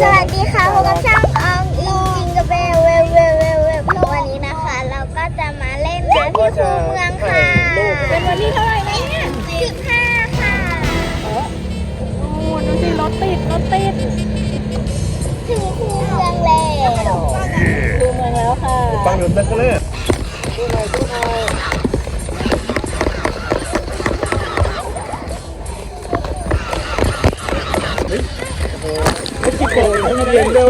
สวัสดีค่ะพบกับช่างอองอิงจิงกับเบลเวลเวลเวลเวลวันนี้นะคะ เราก็จะมาเล่นน้ำที่คูเมืองค่ะ เป็นวันที่เท่าไหร่นะเนี่ยสิบห้าค่ะโอ้ดูสิรถติดรถติดถึงคูเมืองแล้วดูเมืองแล้วค่ะฟังเดินนักก็เลยดูหน่อยดูหน่อยไม่กินโกงให้ เรียนเร็ว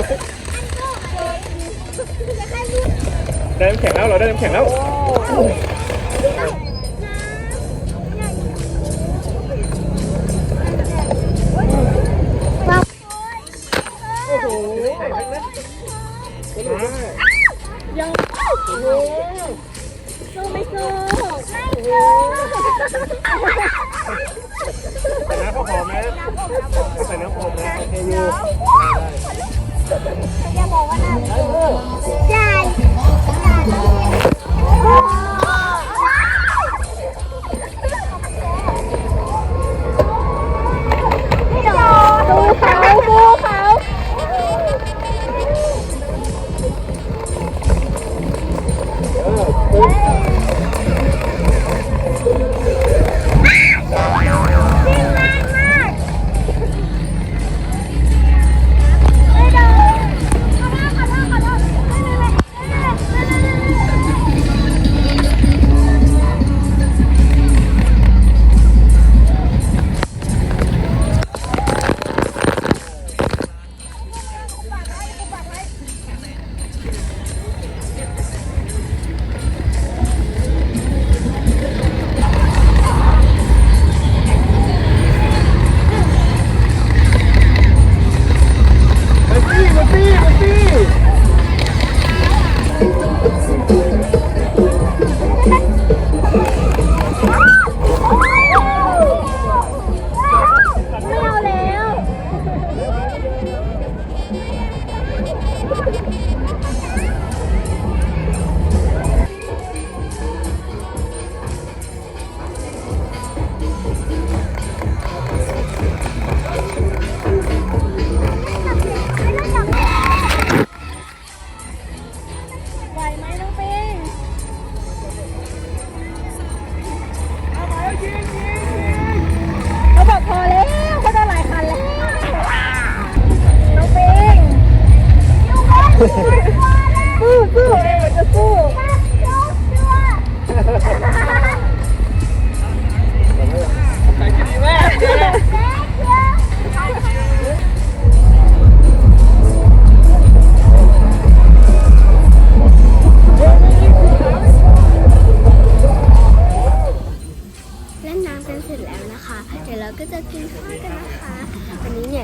ได้น้ำแข็งแล้วเราได้น้ำแข็งแล้วโอ้โหยังโอ้โหสู้ไม่สู้ใส่น้ำข้าวหอมนะใส่น้ำหอมนะโอเคอยู่ จ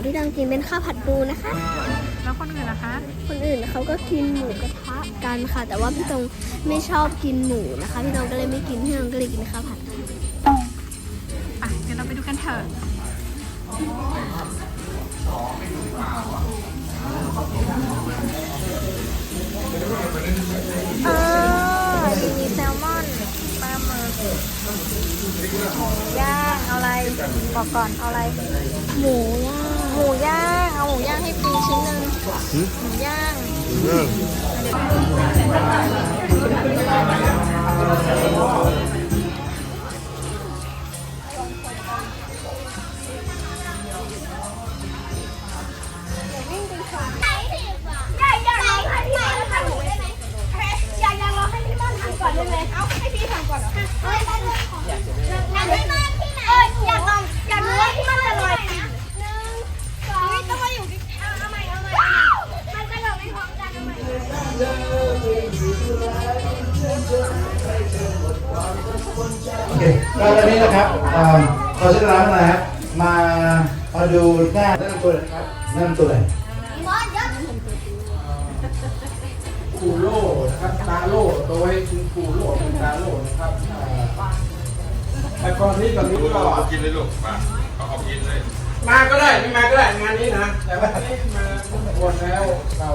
ที่ต้องกินเป็นข้าวผัดปูนะคะ แล้วคนอื่นนะคะ คนอื่นเขาก็กินหมูกระทะกันค่ะ แต่ว่าพี่ตรงไม่ชอบกินหมูนะคะ พี่ตรงก็เลยไม่กินพี่ตรงก็เลยกินข้าวผัดอะเดี๋ยวเราไปดูกันเถอะเออมีแซลมอนปลาหมึกหมูย่าง เอาอะไร บอกก่อน เอาอะไร หมูย่าง หมูย่าง เอาหมูย่างให้ปีชิ้นหนึ่งหมูย่างอยากอยากลองให้พี่ม่อนทำหมูได้ไหมอยากอยากลองให้พี่ม่อนทำก่อนได้ไหมเอาให้พี่ทำก่อนเหรอ ก็ตอนนี้นะครับเอ่อขอเชิญร้านนะครับมามาดูหน้าแนะนำตัวเลยนะครับแนะนำตัวเลยม่อนเยอะคูโร่นะครับตาโล่โดยคุณคูโร่เป็นตาโล่นะครับอ่าแต่ก่อนนี้ตอนนี้ก็เอากินเลยลูกมาเอาเอากินเลย มาก็ได้ไม่มาก็ได้งานนี้นะแต่ว่านี้มาบวชแล้วเรา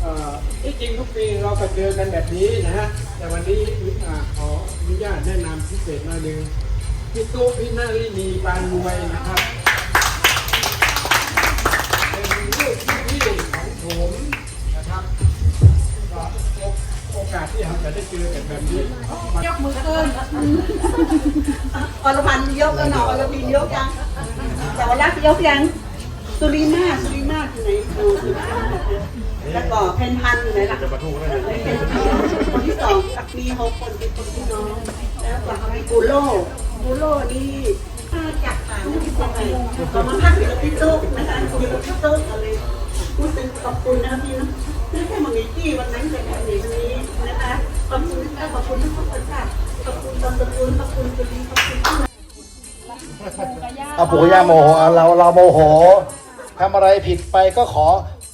เอ่อที่จริงทุกปีเราก็เจอกันแบบนี้นะฮะแต่วันนี้อ่าขออ นุญาตแนะนำพิเศษหน่อยหนึ่งพี่ตู้พี่นาลินีปานรวยนะครับเป็นลูกพี่ของผมนะครับก็โอกาสที่เราจะได้เจอกันแบบนี้ยกมือขึ้นอรพันธ์ยกกันหน่อยอรพินยกยังแต่วรักยกยังสุรีมาสุรีมาอยู่ไหนดูแล้วก็เพนพันอยู่ไหนล่ะ ที่สองมีหกคนเป็นคนที่น้อง แล้วก็เขามีบูโร่บูโร่นี่ถ้าจากต่างที่ทำไมเรามาพักอยู่กับพี่ตุ๊กนะคะอยู่กับพี่ตุ๊กอะไรพูดเป็นขอบคุณนะพี่นะไม่ใช่มังกี้วันนั้นเป็นแบบนี้นี้นะคะขอบคุณค่ะขอบคุณทุกคนค่ะขอบคุณตำระกูลขอบคุณคุณขอบคุณที่เอาปู่ย่าโมโหเราเราโมโหทำอะไรผิดไปก็ขอ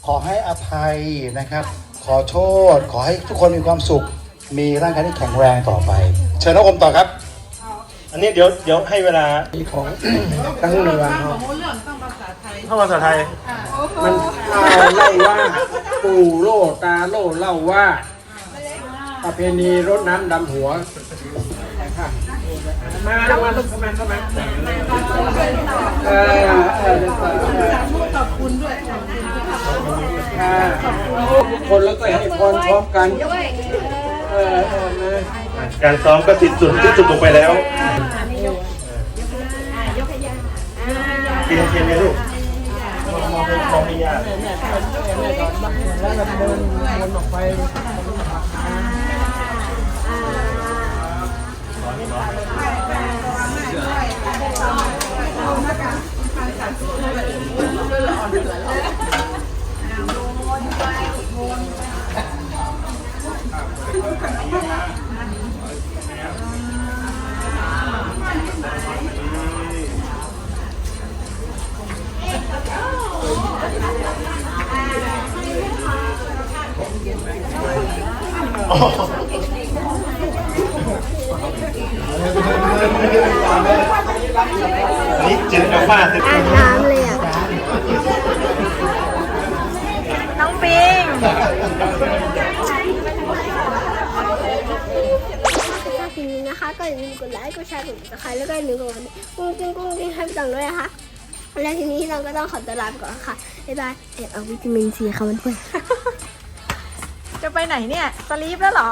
ขอให้อภัยนะครับ ขอโทษ ขอให้ทุกคนมีความสุข มีร่างกายที่แข็งแรงต่อไป เชิญน้องอมต่อครับ อันนี้เดี๋ยวเดี๋ยวให้เวลาของทั้งเหนือเนาะเข้าภาษาไทยมันเอาเล่าว่า ปู่โลตาโลเล่าว่า ประเพณีรดน้ำดำหัวค่ะมาเข้ามาเข้ามาเข้ามาเออเออขอบคุณด้วยค่ะทุกคนแล้วก็ให้พรพร้อมกันเออ เออมาการซ้อมก็สิ้นสุดที่สุดลงไปแล้วเทียนเทียนเลยลูกมองมองมองไม่ยากแล้วเราเดินวนออกไป นนี้จืดกับฟ้าสิอาบน้ำเลยอะ น้องปิง ถ้าคลิปนี้นะคะ ก็อย่าลืมกดไลค์กดแชร์กดติดตามแล้วก็อย่าลืมกดกระดิ่งกุ้งกิ้งกุ้งกิ้งให้พี่ตังด้วยนะคะแล้วทีนี้เราก็ต้องขอตัวลาไปก่อนค่ะบ๊ายบายเอ็ดเอาวิตามินซีค่ะเพื่อน จะไปไหนเนี่ยสลีปแล้วเหรอ